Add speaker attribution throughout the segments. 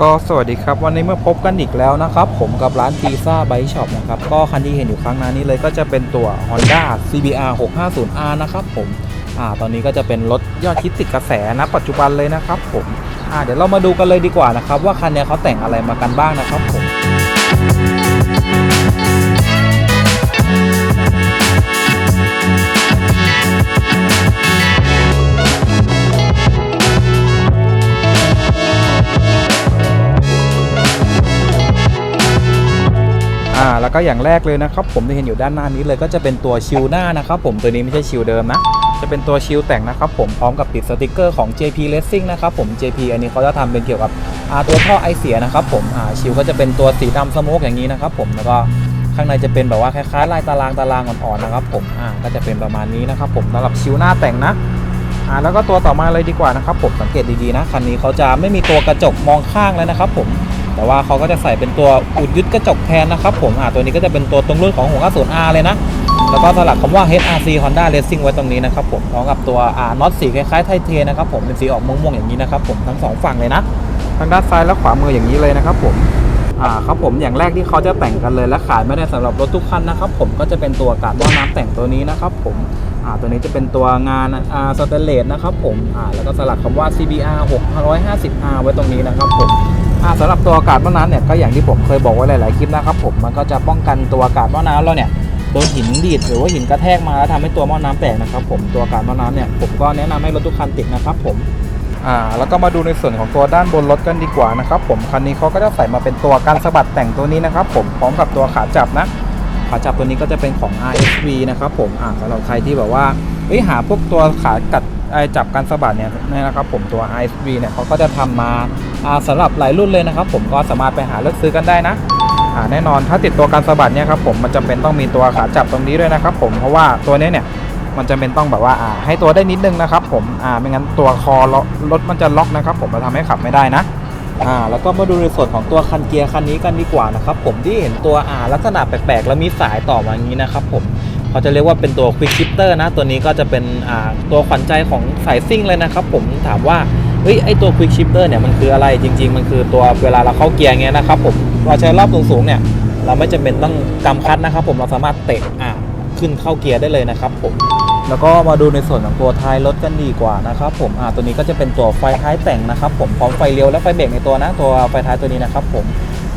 Speaker 1: ก็สวัสดีครับ วันนี้มาพบกันอีกแล้วนะครับ ผมกับร้านทีซ่าไบช็อปนะครับ ก็คันที่เห็นอยู่ข้างหน้านี้เลยก็จะเป็นตัว Honda CBR 650R นะครับผมอ่าตอนนี้ก็จะเป็นรถยอดฮิตติดกระแสนะปัจจุบันเลยนะครับผมอ่าเดี๋ยวเรามาดูกันเลยดีกว่านะครับ ว่าคันนี้เขาแต่งอะไรมากันบ้างนะครับผม แล้วก็อย่างแรกเลยนะครับผมที่เห็นอยู่ด้านหน้านี้เลยก็จะเป็นตัวชิลหน้านะครับผมตัวนี้ไม่ใช่ชิลเดิมนะ จะเป็นตัวชิลแต่งนะครับผมพร้อมกับติดสติกเกอร์ของ JP Racing นะครับผม JP อันนี้เขาจะทำเป็นเกี่ยวกับตัวท่อไอเสียนะครับผมชิลก็จะเป็นตัวสีดำสโมกอย่างนี้นะครับผมแล้วก็ข้างในจะเป็นแบบว่าคล้ายๆลายตารางตารางอ่อนๆนะครับผมอ่าก็จะเป็นประมาณนี้นะครับผมสำหรับชิลหน้าแต่งนะอ่าแล้วก็ตัวต่อมาเลยดีกว่านะครับผมสังเกตดีๆนะคันนี้เขาจะไม่มีตัวกระจกมองข้างเลยนะครับผม แต่ว่าเขาก็จะใส่เป็นตัวอุดยึดกระจกแทนนะครับผมอ่าตัวนี้ก็จะเป็นตัวตรงรุ่นของ 650R เลยนะ แล้วก็สลักคำว่า HRC Honda Racing ไว้ตรงนี้นะครับผมพร้อมกับตัวอ่าน็อตสีคล้ายๆไทเทนะครับผมเป็นสีออกม่วงๆอย่างนี้นะครับผมทั้งสองฝั่งเลยนะทางด้านซ้ายและขวามืออย่างนี้เลยนะครับผมอ่าครับผมอย่างแรกที่เขาจะแต่งกันเลยและขายไม่ได้สำหรับรถทุกคันนะครับผมก็จะเป็นตัวกาดหม้อน้ำแต่งตัวนี้นะครับผมอ่าตัวนี้จะเป็นตัวงานอ่าสเตนเลสนะครับผมอ่าแล้วก็สลักคำว่า CBR 650R ไว้ตรงนี้นะครับผม สำหรับตัวอากาศหม้อน้ำเนี่ยก็อย่างที่ผมเคยบอกไว้หลาย ๆ คลิปนะครับผมมันก็จะป้องกันตัวอากาศหม้อน้ำเราเนี่ยโดนหินดีดหรือว่าหินกระแทกมาแล้วทำให้ตัวหม้อน้ำแตกนะครับผมตัวอากาศหม้อน้ำเนี่ยผมก็แนะนำให้รถทุกคันติดนะครับผมอ่าแล้วก็มาดูในส่วนของตัวด้านบนรถกันดีกว่านะครับผมคันนี้เขาก็จะใส่มาเป็นตัวการสะบัดแต่งตัวนี้นะครับผมพร้อมกับตัวขาจับนะขาจับตัวนี้ก็จะเป็นของ RSV นะครับผมอ่าสำหรับใครที่แบบว่าเอ้ยหาพวกตัวขากัด จับการสะบัดเนี่ยนะครับผมตัว RSV เนี่ยเขาก็จะทำมาอ่าสำหรับหลายรุ่นเลยนะครับ ผมก็สามารถไปหาเลือกซื้อกันได้นะแน่นอนถ้าติดตัวการสะบัดเนี่ยครับผมมันจำเป็นต้องมีตัวขาจับตรงนี้ด้วยนะครับผมเพราะว่าตัวนี้เนี่ยมันจำเป็นต้องแบบว่าให้ตัวได้นิดนึงนะครับ ผมไม่งั้นตัวคอรถมันจะล็อกนะครับ ผมจะทำให้ขับไม่ได้นะอ่าแล้วก็มาดูในส่วนของตัวคันเกียร์คันนี้กันดีกว่านะครับผมที่เห็นตัวอ่าลักษณะแปลกๆแล้วมีสายต่อมาอย่างนี้นะครับผม เขาจะเรียกว่าเป็นตัว Quick Shifter นะ ตัวนี้ก็จะเป็นตัวขวัญใจของสายซิ่งเลยนะครับ ผมถามว่าเฮ้ยไอตัว Quick Shifter เนี่ยมันคืออะไรจริง ๆ มันคือตัวเวลาเราเข้าเกียร์เงี้ยนะครับผมเราใช้รอบสูงๆเนี่ยเราไม่จำเป็นต้องกำคัดนะครับ ผมเราสามารถเตะอ่าขึ้นเข้าเกียร์ได้เลยนะครับผมแล้วก็มาดูในส่วนของตัวท้ายรถกันดีกว่านะครับผมอ่าตัวนี้ก็จะเป็นตัวไฟท้ายแต่งนะครับ ผมพร้อมไฟเลี้ยวและไฟเบรกในตัวนะ ตัวไฟท้ายตัวนี้นะครับผม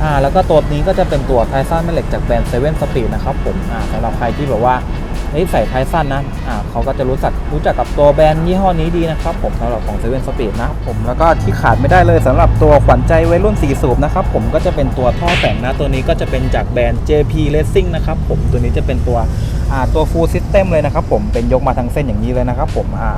Speaker 1: อ่าแล้วก็ตัวนี้ก็จะเป็นตัวไท้ายสั้นแม่เหล็กจากแบรนด์เซเว่นสปีดนะครับผมอ่าสำหรับใครที่แบบว่าเฮ้ใส่ไท้ายสั้นนะอ่าเขาก็จะรู้จักรู้จักกับตัวแบรนด์ยี่ห้อนี้ดีนะครับผมสำหรับของเซเว่นสปีดนะผมแล้วก็ที่ขาดไม่ได้เลยสำหรับตัวขวัญใจวัยรุ่นสีสูบนะครับผมก็จะเป็นตัวท่อแต่งนะ ตัวนี้ก็จะเป็นจากแบรนด์ JP Racing นะครับผมตัวนี้จะเป็นตัวอ่าตัว full system เลยนะครับผมเป็นยกมาทั้งเส้นอย่างนี้เลยนะครับผมอ่า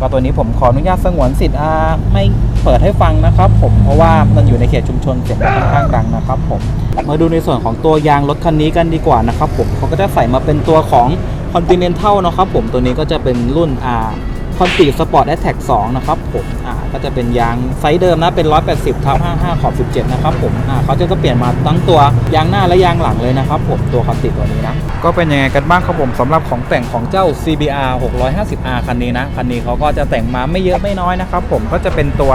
Speaker 1: ก็ตัวนี้ผมขออนุญาตสงวนสิทธิ์อ่าไม่ เปิดให้ฟังนะครับผมเพราะว่ามันอยู่ในเขตชุมชนเสียงค่อนข้างดังนะครับผมมาดูในส่วนของตัวยางรถคันนี้กันดีกว่านะครับผมเขาก็จะใส่มาเป็นตัวของ Continental นะครับผมตัวนี้ก็จะเป็นรุ่น R คอนตีสปอร์ตแอ t แท็ก2นะครับผมอ่าก็จะเป็นยางไซส์เดิมนะเป็น 180ทับ55 ขอบ 17 นะครับผมอ่าเขาจะก็เปลี่ยนมาทั้งตัวยางหน้าและยางหลังเลยนะครับผมตัวคอนติตัวนี้นะ ก็เป็นยังไงกันบ้างครับผมสำหรับของแต่งของเจ้า CBR 650R คันนี้นะคันนี้เขาก็จะแต่งมาไม่เยอะไม่น้อยนะครับผมก็จะเป็นตัว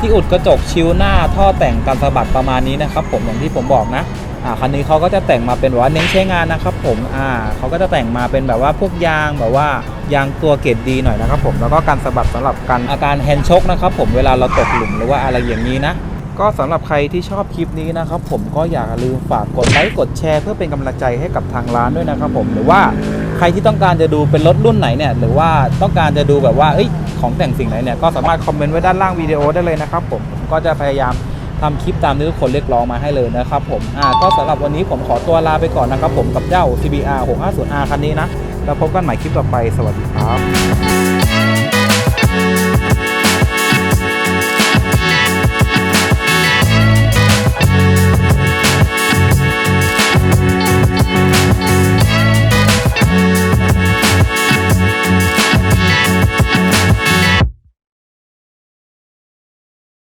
Speaker 1: ที่อุดกระจกชิวหน้าท่อแต่งกันสะบัดประมาณนี้นะครับผมอย่างที่ผมบอกนะ อ่าคันนี้เขาก็จะแต่งมาเป็นแบบว่าเน้นใช้งานนะครับผมอ่าเขาก็จะแต่งมาเป็นแบบว่าพวกยางแบบว่ายางตัวเกรดดีหน่อยนะครับผมแล้วก็การสะบัดสำหรับการอาการแฮนด์ชกนะครับผมเวลาเราตกหลุมหรือว่าอะไรอย่างนี้นะ ก็สำหรับใครที่ชอบคลิปนี้นะครับผมก็อย่าลืมฝากกดไลค์กดแชร์เพื่อเป็นกำลังใจให้กับทางร้านด้วยนะครับผมหรือว่าใครที่ต้องการจะดูเป็นรถรุ่นไหนเนี่ยหรือว่าต้องการจะดูแบบว่าเอ้ยของแต่งสิ่งไหนเนี่ยก็สามารถคอมเมนต์ไว้ด้านล่างวิดีโอได้เลยนะครับผมผมก็จะพยายาม ทำคลิปตามที่ทุกคนเรียกร้องมาให้เลยนะครับผมอ่าก็สำหรับวันนี้ผมขอตัวลาไปก่อนนะครับผมกับเจ้า CBR 650R คันนี้นะ แล้วพบกันใหม่คลิปต่อไปสวัสดีครับ